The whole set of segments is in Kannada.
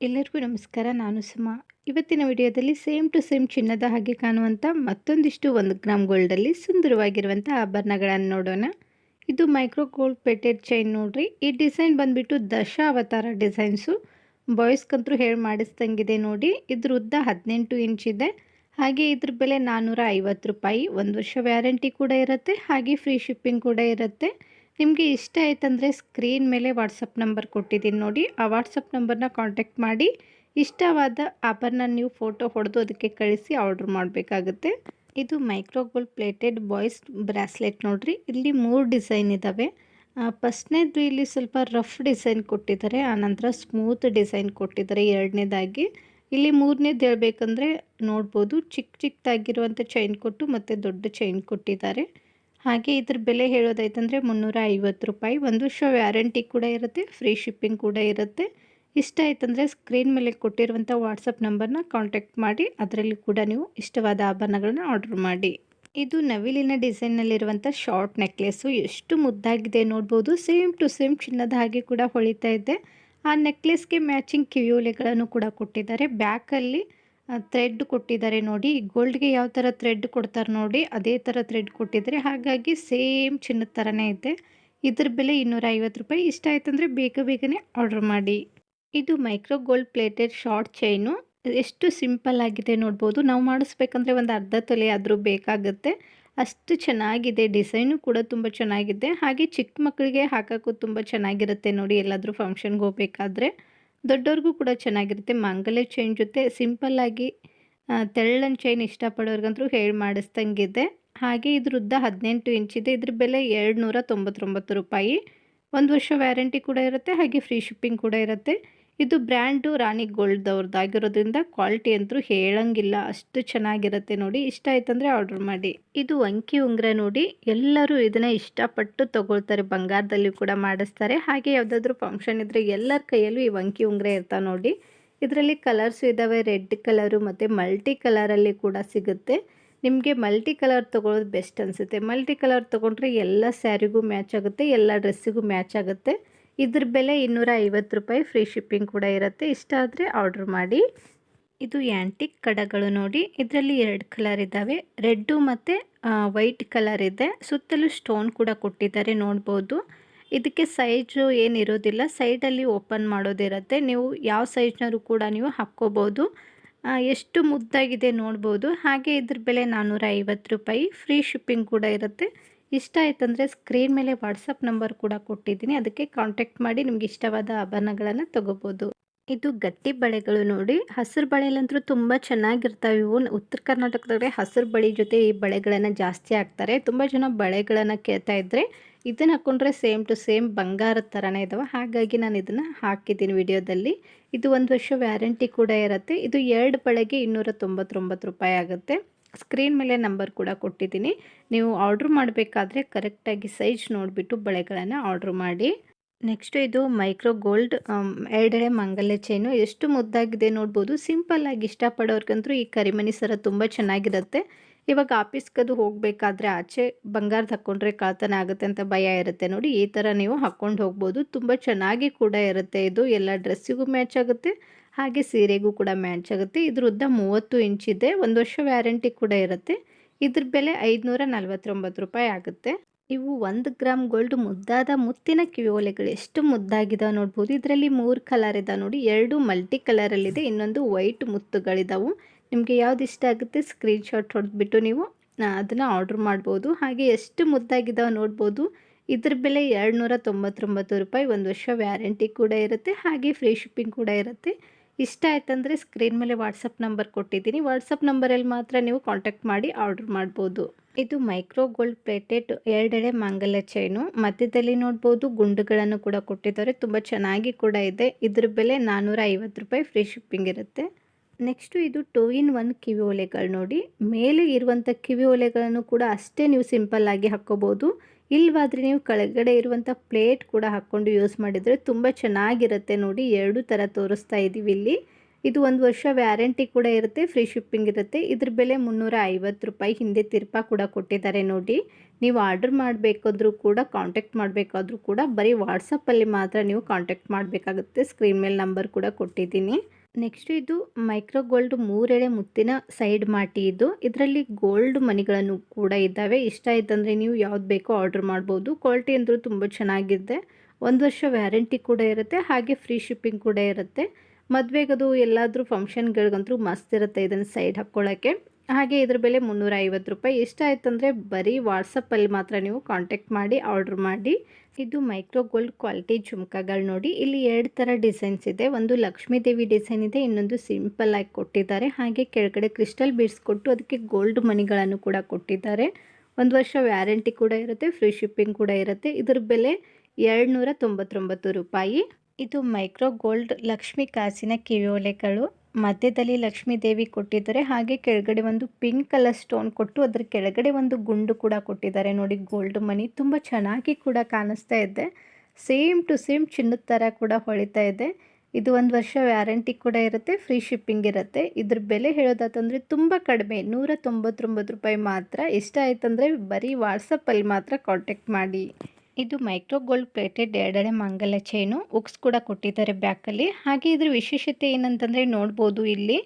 ಎಲ್ಲರಿಗೂ ನಮಸ್ಕಾರ, ನಾನು ಸುಮಾ. ಇವತ್ತಿನ ವಿಡಿಯೋದಲ್ಲಿ ಸೇಮ್ ಟು ಸೇಮ್ ಚಿನ್ನದ ಹಾಗೆ ಕಾಣುವಂಥ ಮತ್ತೊಂದಿಷ್ಟು ಒಂದು ಗ್ರಾಮ್ ಗೋಲ್ಡಲ್ಲಿ ಸುಂದರವಾಗಿರುವಂಥ ಆಭರಣಗಳನ್ನು ನೋಡೋಣ. ಇದು ಮೈಕ್ರೋ ಗೋಲ್ಡ್ ಪೇಟೆಡ್ ಚೈನ್ ನೋಡ್ರಿ. ಈ ಡಿಸೈನ್ ಬಂದುಬಿಟ್ಟು ದಶ ಅವತಾರ ಡಿಸೈನ್ಸು. ಬಾಯ್ಸ್ಗಂತೂ ಹೇಳಿ ಮಾಡಿಸ್ದಂಗಿದೆ ನೋಡಿ. ಇದ್ರ ಉದ್ದ ಹದಿನೆಂಟು ಇಂಚ್ ಇದೆ. ಹಾಗೆ ಇದ್ರ ಬೆಲೆ ನಾನ್ನೂರ ರೂಪಾಯಿ. ಒಂದು ವರ್ಷ ವ್ಯಾರಂಟಿ ಕೂಡ ಇರುತ್ತೆ, ಹಾಗೆ ಫ್ರೀ ಶಿಪ್ಪಿಂಗ್ ಕೂಡ ಇರುತ್ತೆ. ನಿಮಗೆ ಇಷ್ಟ ಆಯ್ತಂದರೆ ಸ್ಕ್ರೀನ್ ಮೇಲೆ ವಾಟ್ಸಪ್ ನಂಬರ್ ಕೊಟ್ಟಿದ್ದೀನಿ ನೋಡಿ. ಆ ವಾಟ್ಸಪ್ ನಂಬರ್ನ ಕಾಂಟ್ಯಾಕ್ಟ್ ಮಾಡಿ. ಇಷ್ಟವಾದ ಆಭರಣ ನೀವು ಫೋಟೋ ಹೊಡೆದು ಅದಕ್ಕೆ ಕಳಿಸಿ ಆರ್ಡ್ರ್ ಮಾಡಬೇಕಾಗುತ್ತೆ. ಇದು micro gold plated boys bracelet ನೋಡಿರಿ. ಇಲ್ಲಿ ಮೂರು ಡಿಸೈನ್ ಇದ್ದಾವೆ ಫಸ್ಟ್ನೇದು ಇಲ್ಲಿ ಸ್ವಲ್ಪ ರಫ್ ಡಿಸೈನ್ ಕೊಟ್ಟಿದ್ದಾರೆ. ಆನಂತರ ಸ್ಮೂತ್ ಡಿಸೈನ್ ಕೊಟ್ಟಿದ್ದಾರೆ ಎರಡನೇದಾಗಿ. ಇಲ್ಲಿ ಮೂರನೇದು ಹೇಳ್ಬೇಕಂದ್ರೆ ನೋಡ್ಬೋದು. ಚಿಕ್ಕ ಚಿಕ್ಕದಾಗಿರುವಂಥ ಚೈನ್ ಕೊಟ್ಟು ಮತ್ತು ದೊಡ್ಡ ಚೈನ್ ಕೊಟ್ಟಿದ್ದಾರೆ. ಹಾಗೆ ಇದ್ರ ಬೆಲೆ ಹೇಳೋದಾಯ್ತಂದರೆ ಮುನ್ನೂರ ಐವತ್ತು ರೂಪಾಯಿ. ಒಂದು ವರ್ಷ ವ್ಯಾರಂಟಿ ಕೂಡ ಇರುತ್ತೆ, ಫ್ರೀ ಶಿಪ್ಪಿಂಗ್ ಕೂಡ ಇರುತ್ತೆ. ಇಷ್ಟ ಆಯ್ತಂದರೆ ಸ್ಕ್ರೀನ್ ಮೇಲೆ ಕೊಟ್ಟಿರುವಂಥ ವಾಟ್ಸಪ್ ನಂಬರ್ನ ಕಾಂಟ್ಯಾಕ್ಟ್ ಮಾಡಿ, ಅದರಲ್ಲಿ ಕೂಡ ನೀವು ಇಷ್ಟವಾದ ಆಭರಣಗಳನ್ನ ಆರ್ಡರ್ ಮಾಡಿ. ಇದು ನವಿಲಿನ ಡಿಸೈನ್ನಲ್ಲಿರುವಂಥ ಶಾರ್ಟ್ ನೆಕ್ಲೆಸ್ಸು. ಎಷ್ಟು ಮುದ್ದಾಗಿದೆ ನೋಡ್ಬೋದು. ಸೇಮ್ ಟು ಸೇಮ್ ಚಿನ್ನದ ಹಾಗೆ ಕೂಡ ಹೊಳಿತಾ ಇದೆ. ಆ ನೆಕ್ಲೆಸ್ಗೆ ಮ್ಯಾಚಿಂಗ್ ಕಿವಿಯೋಲೆಗಳನ್ನು ಕೂಡ ಕೊಟ್ಟಿದ್ದಾರೆ. ಬ್ಯಾಕಲ್ಲಿ ಥ್ರೆಡ್ ಕೊಟ್ಟಿದ್ದಾರೆ ನೋಡಿ. ಗೋಲ್ಡ್ಗೆ ಯಾವ ಥರ ಥ್ರೆಡ್ ಕೊಡ್ತಾರೆ ನೋಡಿ, ಅದೇ ಥರ ಥ್ರೆಡ್ ಕೊಟ್ಟಿದ್ದಾರೆ. ಹಾಗಾಗಿ ಸೇಮ್ ಚಿನ್ನದ ಥರನೇ ಇದೆ. ಇದ್ರ ಬೆಲೆ ಇನ್ನೂರ ಐವತ್ತು ರೂಪಾಯಿ. ಇಷ್ಟ ಆಯ್ತಂದರೆ ಬೇಗ ಬೇಗನೆ ಆರ್ಡರ್ ಮಾಡಿ. ಇದು micro gold plated short chain ಎಷ್ಟು ಸಿಂಪಲ್ ಆಗಿದೆ ನೋಡ್ಬೋದು. ನಾವು ಮಾಡಿಸ್ಬೇಕಂದ್ರೆ ಒಂದು ಅರ್ಧ ತೊಲೆ ಆದರೂ ಬೇಕಾಗುತ್ತೆ. ಅಷ್ಟು ಚೆನ್ನಾಗಿದೆ. ಡಿಸೈನು ಕೂಡ ತುಂಬ ಚೆನ್ನಾಗಿದೆ. ಹಾಗೆ ಚಿಕ್ಕ ಮಕ್ಕಳಿಗೆ ಹಾಕೋಕ್ಕೂ ತುಂಬ ಚೆನ್ನಾಗಿರುತ್ತೆ ನೋಡಿ. ಎಲ್ಲಾದರೂ ಫಂಕ್ಷನ್ಗೆ ಹೋಗ್ಬೇಕಾದ್ರೆ. ದೊಡ್ಡವ್ರಿಗೂ ಕೂಡ ಚೆನ್ನಾಗಿರುತ್ತೆ. ಮಂಗಲ್ಯ ಚೈನ್ ಜೊತೆ ಸಿಂಪಲ್ಲಾಗಿ ತೆಳ್ಳನ ಚೈನ್ ಇಷ್ಟಪಡೋರ್ಗಂತೂ ಹೇಳಿ ಮಾಡಿಸ್ದಂಗಿದೆ. ಹಾಗೆ ಇದ್ರ ಉದ್ದ ಹದಿನೆಂಟು ಇಂಚಿದೆ ಇದ್ರ ಬೆಲೆ ಎರಡು ನೂರ ತೊಂಬತ್ತೊಂಬತ್ತು ರೂಪಾಯಿ. ಒಂದು ವರ್ಷ ವ್ಯಾರಂಟಿ ಕೂಡ ಇರುತ್ತೆ. ಹಾಗೆ ಫ್ರೀ ಶಿಪ್ಪಿಂಗ್ ಕೂಡ ಇರುತ್ತೆ. ಇದು ಬ್ರ್ಯಾಂಡು ರಾಣಿ ಗೋಲ್ಡ್ದವ್ರದ್ದಾಗಿರೋದ್ರಿಂದ ಕ್ವಾಲಿಟಿ ಅಂತೂ ಹೇಳಂಗಿಲ್ಲ. ಅಷ್ಟು ಚೆನ್ನಾಗಿರುತ್ತೆ ನೋಡಿ. ಇಷ್ಟ ಆಯ್ತಂದರೆ ಆರ್ಡರ್ ಮಾಡಿ. ಇದು ಅಂಕಿ ಉಂಗ್ರ ನೋಡಿ. ಎಲ್ಲರೂ ಇದನ್ನ ಇಷ್ಟಪಟ್ಟು ತಗೊಳ್ತಾರೆ. ಬಂಗಾರದಲ್ಲಿ ಕೂಡ ಮಾಡಿಸ್ತಾರೆ. ಹಾಗೆ ಯಾವುದಾದ್ರೂ ಫಂಕ್ಷನ್ ಇದ್ದರೆ ಎಲ್ಲರ ಕೈಯಲ್ಲೂ ಈ ಅಂಕಿ ಉಂಗುರ ಇರ್ತಾವೆ ನೋಡಿ. ಇದರಲ್ಲಿ ಕಲರ್ಸ್ ಇದ್ದಾವೆ ರೆಡ್ ಕಲರು ಮತ್ತು ಮಲ್ಟಿ ಕಲರಲ್ಲಿ ಕೂಡ ಸಿಗುತ್ತೆ. ನಿಮಗೆ ಮಲ್ಟಿ ಕಲರ್ ತೊಗೊಳೋದು ಬೆಸ್ಟ್ ಅನಿಸುತ್ತೆ. ಮಲ್ಟಿ ಕಲರ್ ತೊಗೊಂಡ್ರೆ ಎಲ್ಲ ಸ್ಯಾರಿಗೂ ಮ್ಯಾಚ್ ಆಗುತ್ತೆ. ಎಲ್ಲ ಡ್ರೆಸ್ಸಿಗೂ ಮ್ಯಾಚ್ ಆಗುತ್ತೆ. ಇದ್ರ ಬೆಲೆ ಇನ್ನೂರ ಐವತ್ತು ರೂಪಾಯಿ, ಫ್ರೀ ಶಿಪ್ಪಿಂಗ್ ಕೂಡ ಇರುತ್ತೆ. ಇಷ್ಟ ಆದರೆ ಆರ್ಡ್ರ್ ಮಾಡಿ. ಇದು ಆ್ಯಂಟಿಕ್ ಕಡಗಳು ನೋಡಿ. ಇದರಲ್ಲಿ ಎರಡು ಕಲರ್ ಇದ್ದಾವೆ ರೆಡ್ಡು ಮತ್ತು ವೈಟ್ ಕಲರ್ ಇದೆ. ಸುತ್ತಲೂ ಸ್ಟೋನ್ ಕೂಡ ಕೊಟ್ಟಿದ್ದಾರೆ ನೋಡ್ಬೋದು. ಇದಕ್ಕೆ ಸೈಜು ಏನಿರೋದಿಲ್ಲ ಸೈಡಲ್ಲಿ ಓಪನ್ ಮಾಡೋದಿರುತ್ತೆ ನೀವು ಯಾವ ಸೈಜ್ನವರು ಕೂಡ ನೀವು ಹಾಕ್ಕೋಬೋದು. ಎಷ್ಟು ಮುದ್ದಾಗಿದೆ ನೋಡ್ಬೋದು. ಹಾಗೆ ಇದ್ರ ಬೆಲೆ ನಾನ್ನೂರ ಐವತ್ತು ರೂಪಾಯಿ, ಫ್ರೀ ಶಿಪ್ಪಿಂಗ್ ಕೂಡ ಇರುತ್ತೆ. ಇಷ್ಟ ಆಯ್ತಂದರೆ ಸ್ಕ್ರೀನ್ ಮೇಲೆ ವಾಟ್ಸಪ್ ನಂಬರ್ ಕೂಡ ಕೊಟ್ಟಿದ್ದೀನಿ. ಅದಕ್ಕೆ ಕಾಂಟ್ಯಾಕ್ಟ್ ಮಾಡಿ ನಿಮ್ಗೆ ಇಷ್ಟವಾದ ಆಭರಣಗಳನ್ನು ತೊಗೋಬೋದು. ಇದು ಗಟ್ಟಿ ಬಳೆಗಳು ನೋಡಿ. ಹಸಿರು ಬಳೆಲಂತೂ ತುಂಬ ಚೆನ್ನಾಗಿರ್ತಾವೆ. ಇವು ಉತ್ತರ ಕರ್ನಾಟಕದವ್ರೆ ಹಸಿರು ಬಳೆ ಜೊತೆ ಈ ಬಳೆಗಳನ್ನು ಜಾಸ್ತಿ ಹಾಕ್ತಾರೆ. ತುಂಬ ಜನ ಬಳೆಗಳನ್ನು ಕೇಳ್ತಾ ಇದ್ದರೆ ಇದನ್ನು ಹಾಕ್ಕೊಂಡ್ರೆ ಸೇಮ್ ಟು ಸೇಮ್ ಬಂಗಾರದ ಥರನೇ ಇದ್ದಾವೆ ಹಾಗಾಗಿ ನಾನು ಇದನ್ನು ಹಾಕಿದ್ದೀನಿ ವಿಡಿಯೋದಲ್ಲಿ. ಇದು ಒಂದು ವರ್ಷ ವ್ಯಾರಂಟಿ ಕೂಡ ಇರುತ್ತೆ. ಇದು ಎರಡು ಬಳೆಗೆ ಇನ್ನೂರ ತೊಂಬತ್ತೊಂಬತ್ತು ರೂಪಾಯಿ ಆಗುತ್ತೆ. ಸ್ಕ್ರೀನ್ ಮೇಲೆ ನಂಬರ್ ಕೂಡ ಕೊಟ್ಟಿದ್ದೀನಿ. ನೀವು ಆರ್ಡ್ರ್ ಮಾಡಬೇಕಾದ್ರೆ ಕರೆಕ್ಟಾಗಿ ಸೈಜ್ ನೋಡಿಬಿಟ್ಟು ಬಳೆಗಳನ್ನು ಆರ್ಡ್ರ್ ಮಾಡಿ. ನೆಕ್ಸ್ಟು ಇದು ಮೈಕ್ರೋ ಗೋಲ್ಡ್ ಎರಡೆಡೆ ಮಂಗಲ್ಯ ಚೈನು ಎಷ್ಟು ಮುದ್ದಾಗಿದೆ ನೋಡ್ಬೋದು. ಸಿಂಪಲ್ಲಾಗಿ ಇಷ್ಟಪಡೋರ್ಗಂತೂ ಈ ಕರಿಮಣಿ ಸರ ತುಂಬ ಚೆನ್ನಾಗಿರುತ್ತೆ. ಇವಾಗ ಆಫೀಸ್ಗದು ಹೋಗಬೇಕಾದ್ರೆ ಆಚೆ ಬಂಗಾರದ ಹಾಕ್ಕೊಂಡ್ರೆ ಕಳ್ತನ ಆಗುತ್ತೆ ಅಂತ ಭಯ ಇರುತ್ತೆ ನೋಡಿ. ಈ ಥರ ನೀವು ಹಾಕ್ಕೊಂಡು ಹೋಗ್ಬೋದು. ತುಂಬ ಚೆನ್ನಾಗಿ ಕೂಡ ಇರುತ್ತೆ ಇದು. ಎಲ್ಲ ಡ್ರೆಸ್ಸಿಗೂ ಮ್ಯಾಚ್ ಆಗುತ್ತೆ. ಹಾಗೆ ಸೀರೆಗೂ ಕೂಡ ಮ್ಯಾಚ್ ಆಗುತ್ತೆ. ಇದ್ರ ಉದ್ದ ಮೂವತ್ತು ಇಂಚಿದೆ ಒಂದು ವರ್ಷ ವ್ಯಾರಂಟಿ ಕೂಡ ಇರುತ್ತೆ. ಇದ್ರ ಬೆಲೆ ಐದುನೂರ ನಲ್ವತ್ತೊಂಬತ್ತು ರೂಪಾಯಿ ಆಗುತ್ತೆ. ಇವು ಒಂದು ಗ್ರಾಮ್ ಗೋಲ್ಡ್ ಮುದ್ದಾದ ಮುತ್ತಿನ ಕಿವಿಯೋಲೆಗಳು ಎಷ್ಟು ಮುದ್ದಾಗಿದಾವೆ ನೋಡ್ಬೋದು. ಇದರಲ್ಲಿ ಮೂರು ಕಲರ್ ಇದಾವೆ ನೋಡಿ. ಎರಡು ಮಲ್ಟಿ ಕಲರಲ್ಲಿದೆ. ಇನ್ನೊಂದು ವೈಟ್ ಮುತ್ತುಗಳಿದಾವೆ. ನಿಮಗೆ ಯಾವ್ದು ಇಷ್ಟ ಆಗುತ್ತೆ ಸ್ಕ್ರೀನ್ ಶಾಟ್ ಹೊಡೆದ್ಬಿಟ್ಟು ನೀವು ಅದನ್ನು ಆರ್ಡ್ರ್ ಮಾಡ್ಬೋದು. ಹಾಗೆ ಎಷ್ಟು ಮುದ್ದಾಗಿದ್ದಾವೆ ನೋಡ್ಬೋದು. ಇದ್ರ ಬೆಲೆ ಎರಡು ನೂರ ತೊಂಬತ್ತೊಂಬತ್ತು ರೂಪಾಯಿ. ಒಂದು ವರ್ಷ ವ್ಯಾರಂಟಿ ಕೂಡ ಇರುತ್ತೆ. ಹಾಗೆ ಫ್ರೀ ಶಿಪ್ಪಿಂಗ್ ಕೂಡ ಇರುತ್ತೆ. ಇಷ್ಟ ಆಯ್ತಂದರೆ ಸ್ಕ್ರೀನ್ ಮೇಲೆ ವಾಟ್ಸಪ್ ನಂಬರ್ ಕೊಟ್ಟಿದ್ದೀನಿ. ವಾಟ್ಸಪ್ ನಂಬರಲ್ಲಿ ಮಾತ್ರ ನೀವು ಕಾಂಟ್ಯಾಕ್ಟ್ ಮಾಡಿ ಆರ್ಡ್ರ್ ಮಾಡ್ಬೋದು. ಇದು ಮೈಕ್ರೋ ಗೋಲ್ಡ್ ಪ್ಲೇಟೆಡ್ ಎರಡೆಡೆ ಮಾಂಗಲ್ಯ ಚೈನು ಮಧ್ಯದಲ್ಲಿ ನೋಡ್ಬೋದು ಗುಂಡುಗಳನ್ನು ಕೂಡ ಕೊಟ್ಟಿದ್ದಾರೆ. ತುಂಬ ಚೆನ್ನಾಗಿ ಕೂಡ ಇದೆ. ಇದ್ರ ಬೆಲೆ ನಾನ್ನೂರ ಐವತ್ತು ರೂಪಾಯಿ ಫ್ರೀ ಶಿಪ್ಪಿಂಗ್ ಇರುತ್ತೆ. ನೆಕ್ಸ್ಟು ಇದು ಟೂ ಇನ್ ಒನ್ ಕಿವಿ ಓಲೆಗಳು ನೋಡಿ. ಮೇಲೆ ಇರುವಂಥ ಕಿವಿ ಓಲೆಗಳನ್ನು ಕೂಡ ಅಷ್ಟೇ ನೀವು ಸಿಂಪಲ್ಲಾಗಿ ಹಾಕ್ಕೋಬೋದು. ಇಲ್ವಾದರೆ ನೀವು ಕೆಳಗಡೆ ಇರುವಂಥ ಪ್ಲೇಟ್ ಕೂಡ ಹಾಕ್ಕೊಂಡು ಯೂಸ್ ಮಾಡಿದರೆ ತುಂಬ ಚೆನ್ನಾಗಿರುತ್ತೆ ನೋಡಿ. ಎರಡು ಥರ ತೋರಿಸ್ತಾ ಇದ್ದೀವಿ ಇಲ್ಲಿ. ಇದು ಒಂದು ವರ್ಷ ವ್ಯಾರಂಟಿ ಕೂಡ ಇರುತ್ತೆ, ಫ್ರೀ ಶಿಪ್ಪಿಂಗ್ ಇರುತ್ತೆ. ಇದ್ರ ಬೆಲೆ ಮುನ್ನೂರ ಐವತ್ತು ರೂಪಾಯಿ ಹಿಂದೆ ತಿರ್ಪ ಕೂಡ ಕೊಟ್ಟಿದ್ದಾರೆ ನೋಡಿ. ನೀವು ಆರ್ಡರ್ ಮಾಡಬೇಕಾದ್ರೂ ಕೂಡ ಕಾಂಟ್ಯಾಕ್ಟ್ ಮಾಡಬೇಕಾದ್ರೂ ಕೂಡ ಬರೀ ವಾಟ್ಸಪ್ಪಲ್ಲಿ ಮಾತ್ರ ನೀವು ಕಾಂಟ್ಯಾಕ್ಟ್ ಮಾಡಬೇಕಾಗುತ್ತೆ. ಸ್ಕ್ರೀನ್ ಮೇಲೆ ನಂಬರ್ ಕೂಡ ಕೊಟ್ಟಿದ್ದೀನಿ. ನೆಕ್ಸ್ಟ್ ಇದು ಮೈಕ್ರೋ ಗೋಲ್ಡ್ ಮೂರೆಳೆ ಮುತ್ತಿನ ಸೈಡ್ ಮಾಟಿ ಇದು. ಇದರಲ್ಲಿ ಗೋಲ್ಡ್ ಮನಿಗಳನ್ನು ಕೂಡ ಇದ್ದಾವೆ. ಇಷ್ಟ ಆಯ್ತಂದರೆ ನೀವು ಯಾವ್ದು ಬೇಕೋ ಆರ್ಡರ್ ಮಾಡ್ಬೋದು. ಕ್ವಾಲಿಟಿ ಅಂದರೂ ತುಂಬ ಚೆನ್ನಾಗಿದೆ. ಒಂದು ವರ್ಷ ವ್ಯಾರಂಟಿ ಕೂಡ ಇರುತ್ತೆ. ಹಾಗೆ ಫ್ರೀ ಶಿಪ್ಪಿಂಗ್ ಕೂಡ ಇರುತ್ತೆ. ಮದುವೆಗದು ಎಲ್ಲಾದರೂ ಫಂಕ್ಷನ್ಗಳಿಗಂತೂ ಮಸ್ತ್ ಇರುತ್ತೆ ಇದನ್ನು ಸೈಡ್ ಹಾಕ್ಕೊಳ್ಳೋಕ್ಕೆ ಹಾಗೆ ಇದ್ರ ಬೆಲೆ ಮುನ್ನೂರ ಐವತ್ತು ರೂಪಾಯಿ. ಇಷ್ಟ ಅಂದರೆ ಬರೀ ವಾಟ್ಸಪ್ಪಲ್ಲಿ ಮಾತ್ರ ನೀವು ಕಾಂಟ್ಯಾಕ್ಟ್ ಮಾಡಿ ಆರ್ಡ್ರ್ ಮಾಡಿ. ಇದು ಮೈಕ್ರೋ ಗೋಲ್ಡ್ ಕ್ವಾಲಿಟಿ ಜುಮ್ಕಾಗಳು ನೋಡಿ. ಇಲ್ಲಿ ಎರಡು ಥರ ಡಿಸೈನ್ಸ್ ಇದೆ. ಒಂದು ಲಕ್ಷ್ಮೀ ದೇವಿ ಡಿಸೈನ್ ಇದೆ, ಇನ್ನೊಂದು ಸಿಂಪಲ್ ಆಗಿ ಕೊಟ್ಟಿದ್ದಾರೆ. ಹಾಗೆ ಕೆಳಗಡೆ ಕ್ರಿಸ್ಟಲ್ ಬೀಡ್ಸ್ ಕೊಟ್ಟು ಅದಕ್ಕೆ ಗೋಲ್ಡ್ ಮನಿಗಳನ್ನು ಕೂಡ ಕೊಟ್ಟಿದ್ದಾರೆ. ಒಂದು ವರ್ಷ ವ್ಯಾರಂಟಿ ಕೂಡ ಇರುತ್ತೆ ಫ್ರೀ ಶಿಪ್ಪಿಂಗ್ ಕೂಡ ಇರುತ್ತೆ. ಇದ್ರ ಬೆಲೆ ಎರಡು ನೂರ ತೊಂಬತ್ತೊಂಬತ್ತು ರೂಪಾಯಿ. ಇದು ಮೈಕ್ರೋ ಗೋಲ್ಡ್ ಲಕ್ಷ್ಮಿ ಕಾಸಿನ ಕಿವಿಯೋಲೆಗಳು ಮಧ್ಯದಲ್ಲಿ ಲಕ್ಷ್ಮೀ ದೇವಿ ಕೊಟ್ಟಿದ್ದಾರೆ. ಹಾಗೆ ಕೆಳಗಡೆ ಒಂದು ಪಿಂಕ್ ಕಲರ್ ಸ್ಟೋನ್ ಕೊಟ್ಟು ಅದರ ಕೆಳಗಡೆ ಒಂದು ಗುಂಡು ಕೂಡ ಕೊಟ್ಟಿದ್ದಾರೆ. ನೋಡಿ, ಗೋಲ್ಡ್ ಮನಿ ತುಂಬ ಚೆನ್ನಾಗಿ ಕೂಡ ಕಾಣಿಸ್ತಾ ಇದೆ. ಸೇಮ್ ಟು ಸೇಮ್ ಚಿನ್ನದ ಥರ ಕೂಡ ಹೊಳಿತಾ ಇದೆ. ಇದು ಒಂದು ವರ್ಷ ವ್ಯಾರಂಟಿ ಕೂಡ ಇರುತ್ತೆ, ಫ್ರೀ ಶಿಪ್ಪಿಂಗ್ ಇರುತ್ತೆ. ಇದ್ರ ಬೆಲೆ ಹೇಳೋದಾತಂದರೆ ತುಂಬ ಕಡಿಮೆ, ನೂರ ತೊಂಬತ್ತೊಂಬತ್ತು ರೂಪಾಯಿ ಮಾತ್ರ. ಇಷ್ಟ ಆಯ್ತಂದರೆ ಬರೀ ವಾಟ್ಸಪ್ಪಲ್ಲಿ ಮಾತ್ರ ಕಾಂಟ್ಯಾಕ್ಟ್ ಮಾಡಿ. ಇದು ಮೈಕ್ರೋ ಗೋಲ್ಡ್ ಪ್ಲೇಟೆಡ್ ಎರಡನೇ ಮಂಗಲ ಚೈನು. ಉಕ್ಸ್ ಕೂಡ ಕೊಟ್ಟಿದ್ದಾರೆ ಬ್ಯಾಕಲ್ಲಿ. ಹಾಗೆ ಇದ್ರ ವಿಶೇಷತೆ ಏನಂತಂದರೆ ನೋಡ್ಬೋದು ಇಲ್ಲಿ.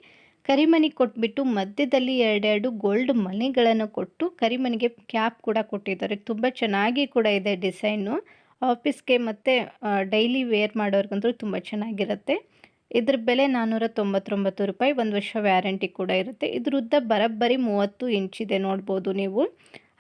ಕರಿಮನಿ ಕೊಟ್ಬಿಟ್ಟು ಮಧ್ಯದಲ್ಲಿ ಎರಡೆರಡು ಗೋಲ್ಡ್ ಮನೆಗಳನ್ನು ಕೊಟ್ಟು ಕರಿಮನಿಗೆ ಕ್ಯಾಪ್ ಕೂಡ ಕೊಟ್ಟಿದ್ದಾರೆ. ತುಂಬ ಚೆನ್ನಾಗಿ ಕೂಡ ಇದೆ ಡಿಸೈನು. ಆಫೀಸ್ಗೆ ಮತ್ತು ಡೈಲಿ ವೇರ್ ಮಾಡೋರ್ಗಂತೂ ತುಂಬ ಚೆನ್ನಾಗಿರುತ್ತೆ. ಇದ್ರ ಬೆಲೆ ನಾನ್ನೂರ ತೊಂಬತ್ತೊಂಬತ್ತು ರೂಪಾಯಿ, ಒಂದು ವರ್ಷ ವ್ಯಾರಂಟಿ ಕೂಡ ಇರುತ್ತೆ. ಇದ್ರ ಉದ್ದ ಬರೋಬ್ಬರಿ ಮೂವತ್ತು ಇಂಚಿದೆ ನೋಡ್ಬೋದು ನೀವು.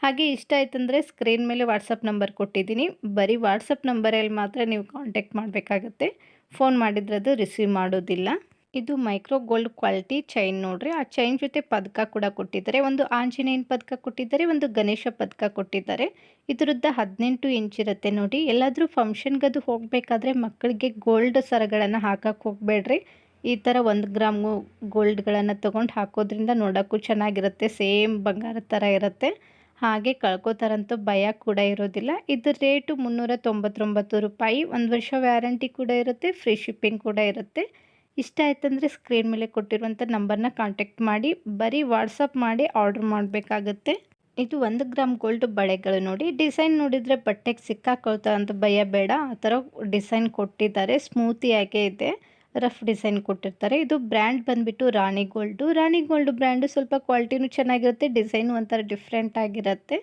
ಹಾಗೆ ಇಷ್ಟ ಆಯ್ತಂದರೆ ಸ್ಕ್ರೀನ್ ಮೇಲೆ ವಾಟ್ಸಪ್ ನಂಬರ್ ಕೊಟ್ಟಿದ್ದೀನಿ. ಬರೀ ವಾಟ್ಸಪ್ ನಂಬರಲ್ಲಿ ಮಾತ್ರ ನೀವು ಕಾಂಟ್ಯಾಕ್ಟ್ ಮಾಡಬೇಕಾಗತ್ತೆ. ಫೋನ್ ಮಾಡಿದ್ರೆ ಅದು ರಿಸೀವ್ ಮಾಡೋದಿಲ್ಲ. ಇದು ಮೈಕ್ರೋ ಗೋಲ್ಡ್ ಕ್ವಾಲಿಟಿ ಚೈನ್ ನೋಡ್ರಿ. ಆ ಚೈನ್ ಜೊತೆ ಪದಕ ಕೂಡ ಕೊಟ್ಟಿದ್ದಾರೆ. ಒಂದು ಆಂಜನೇಯನ ಪದಕ ಕೊಟ್ಟಿದ್ದಾರೆ, ಒಂದು ಗಣೇಶ ಪದಕ ಕೊಟ್ಟಿದ್ದಾರೆ. ಇದರದ್ದು ಹದಿನೆಂಟು ಇಂಚ್ ಇರುತ್ತೆ ನೋಡಿ. ಎಲ್ಲಾದರೂ ಫಂಕ್ಷನ್ಗದು ಹೋಗಬೇಕಾದ್ರೆ ಮಕ್ಕಳಿಗೆ ಗೋಲ್ಡ್ ಸರಗಳನ್ನು ಹಾಕಕ್ಕೆ ಹೋಗಬೇಡ್ರಿ. ಈ ಥರ ಒಂದು ಗ್ರಾಮು ಗೋಲ್ಡ್ಗಳನ್ನು ತೊಗೊಂಡು ಹಾಕೋದ್ರಿಂದ ನೋಡೋಕ್ಕೂ ಚೆನ್ನಾಗಿರುತ್ತೆ. ಸೇಮ್ ಬಂಗಾರ ಥರ ಇರುತ್ತೆ. ಹಾಗೆ ಕಳ್ಕೊತಾರಂತ ಭಯ ಕೂಡ ಇರೋದಿಲ್ಲ. ಇದ್ರ ರೇಟು ಮುನ್ನೂರ ತೊಂಬತ್ತೊಂಬತ್ತು ರೂಪಾಯಿ. ಒಂದು ವರ್ಷ ವ್ಯಾರಂಟಿ ಕೂಡ ಇರುತ್ತೆ, ಫ್ರೀ ಶಿಪ್ಪಿಂಗ್ ಕೂಡ ಇರುತ್ತೆ. ಇಷ್ಟ ಆಯ್ತಂದರೆ ಸ್ಕ್ರೀನ್ ಮೇಲೆ ಕೊಟ್ಟಿರುವಂಥ ನಂಬರ್ನ ಕಾಂಟ್ಯಾಕ್ಟ್ ಮಾಡಿ, ಬರೀ ವಾಟ್ಸಪ್ ಮಾಡಿ ಆರ್ಡ್ರ್ ಮಾಡಬೇಕಾಗತ್ತೆ. ಇದು ಒಂದು ಗ್ರಾಮ್ ಗೋಲ್ಡ್ ಬಳೆಗಳು ನೋಡಿ. ಡಿಸೈನ್ ನೋಡಿದರೆ ಬಟ್ಟೆಗೆ ಸಿಕ್ಕಾಕೊಳ್ತಾ ಅಂತ ಭಯ ಬೇಡ. ಆ ಥರ ಡಿಸೈನ್ ಕೊಟ್ಟಿದ್ದಾರೆ. ಸ್ಮೂತಿಯಾಗೇ ಇದೆ. ರಫ್ ಡಿಸೈನ್ ಕೊಟ್ಟಿರ್ತಾರೆ. ಇದು ಬ್ರ್ಯಾಂಡ್ ಬಂದುಬಿಟ್ಟು Rani gold. Rani gold brand ಸ್ವಲ್ಪ ಕ್ವಾಲಿಟಿನೂ ಚೆನ್ನಾಗಿರುತ್ತೆ, ಡಿಸೈನು ಒಂಥರ ಡಿಫ್ರೆಂಟ್ ಆಗಿರುತ್ತೆ.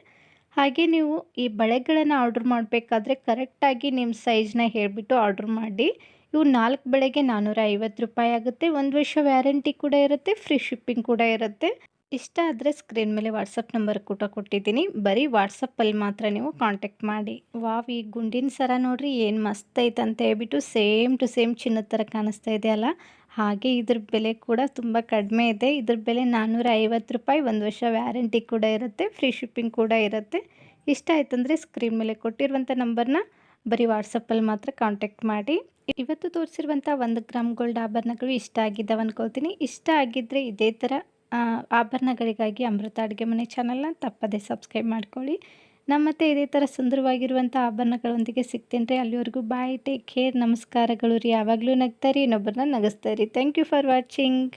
ಹಾಗೆ ನೀವು ಈ ಬಳೆಗಳನ್ನು ಆರ್ಡ್ರ್ ಮಾಡಬೇಕಾದ್ರೆ ಕರೆಕ್ಟಾಗಿ ನಿಮ್ಮ ಸೈಜ್ನ ಹೇಳಿಬಿಟ್ಟು ಆರ್ಡ್ರ್ ಮಾಡಿ. ಇವು ನಾಲ್ಕು ಬಳೆಗೆ ನಾನ್ನೂರ ಐವತ್ತು ರೂಪಾಯಿ ಆಗುತ್ತೆ. ಒಂದು ವರ್ಷ ವ್ಯಾರಂಟಿ ಕೂಡ ಇರುತ್ತೆ, ಫ್ರೀ ಶಿಪ್ಪಿಂಗ್ ಕೂಡ ಇರುತ್ತೆ. ಇಷ್ಟ ಆದರೆ ಸ್ಕ್ರೀನ್ ಮೇಲೆ ವಾಟ್ಸಪ್ ನಂಬರ್ ಕೂಡ ಕೊಟ್ಟಿದ್ದೀನಿ. ಬರೀ ವಾಟ್ಸಪ್ಪಲ್ಲಿ ಮಾತ್ರ ನೀವು ಕಾಂಟ್ಯಾಕ್ಟ್ ಮಾಡಿ. ವಾವ್, ಈ ಗುಂಡಿನ ಸರ ನೋಡ್ರಿ, ಏನು ಮಸ್ತ್ ಐತೆ ಅಂತ ಹೇಳ್ಬಿಟ್ಟು ಸೇಮ್ ಟು ಸೇಮ್ ಚಿನ್ನದ ಥರ ಕಾಣಿಸ್ತಾ ಇದೆಯಲ್ಲ ಹಾಗೆ ಇದ್ರ ಬೆಲೆ ಕೂಡ ತುಂಬ ಕಡಿಮೆ ಇದೆ. ಇದ್ರ ಬೆಲೆ ನಾನ್ನೂರ ಐವತ್ತು ರೂಪಾಯಿ, ಒಂದು ವರ್ಷ ವ್ಯಾರಂಟಿ ಕೂಡ ಇರುತ್ತೆ ಫ್ರೀ ಶಿಪ್ಪಿಂಗ್ ಕೂಡ ಇರುತ್ತೆ. ಇಷ್ಟ ಆಯ್ತಂದರೆ ಸ್ಕ್ರೀನ್ ಮೇಲೆ ಕೊಟ್ಟಿರುವಂಥ ನಂಬರ್ನ ಬರೀ ವಾಟ್ಸಪ್ಪಲ್ಲಿ ಮಾತ್ರ ಕಾಂಟ್ಯಾಕ್ಟ್ ಮಾಡಿ. ಇವತ್ತು ತೋರಿಸಿರುವಂಥ ಒಂದು ಗ್ರಾಮ್ ಗೋಲ್ಡ್ ಆಭರಣಗಳು ಇಷ್ಟ ಆಗಿದ್ದಾವೆ ಅನ್ಕೊಳ್ತೀನಿ. ಇಷ್ಟ ಆಗಿದ್ದರೆ ಇದೇ ಥರ ಆಭರಣಗಳಿಗಾಗಿ ಅಮೃತ ಅಡುಗೆ ಮನೆ ಚಾನಲ್ನ ತಪ್ಪದೇ ಸಬ್ಸ್ಕ್ರೈಬ್ ಮಾಡ್ಕೊಳ್ಳಿ. ನಮ್ಮ ಮತ್ತೆ ಇದೇ ಥರ ಸುಂದರವಾಗಿರುವಂಥ ಆಭರಣಗಳೊಂದಿಗೆ ಸಿಗ್ತೇನೆ ರೀ. ಅಲ್ಲಿವರೆಗೂ ಬಾಯ್ ಟೇಕ್ ಕೇರ್ ನಮಸ್ಕಾರಗಳು ರೀ. ಯಾವಾಗಲೂ ನಗ್ತಾರೆ ಇನ್ನೊಬ್ಬರನ್ನ ನಗಿಸ್ತಾರೆ ಥ್ಯಾಂಕ್ ಯು ಫಾರ್ ವಾಚಿಂಗ್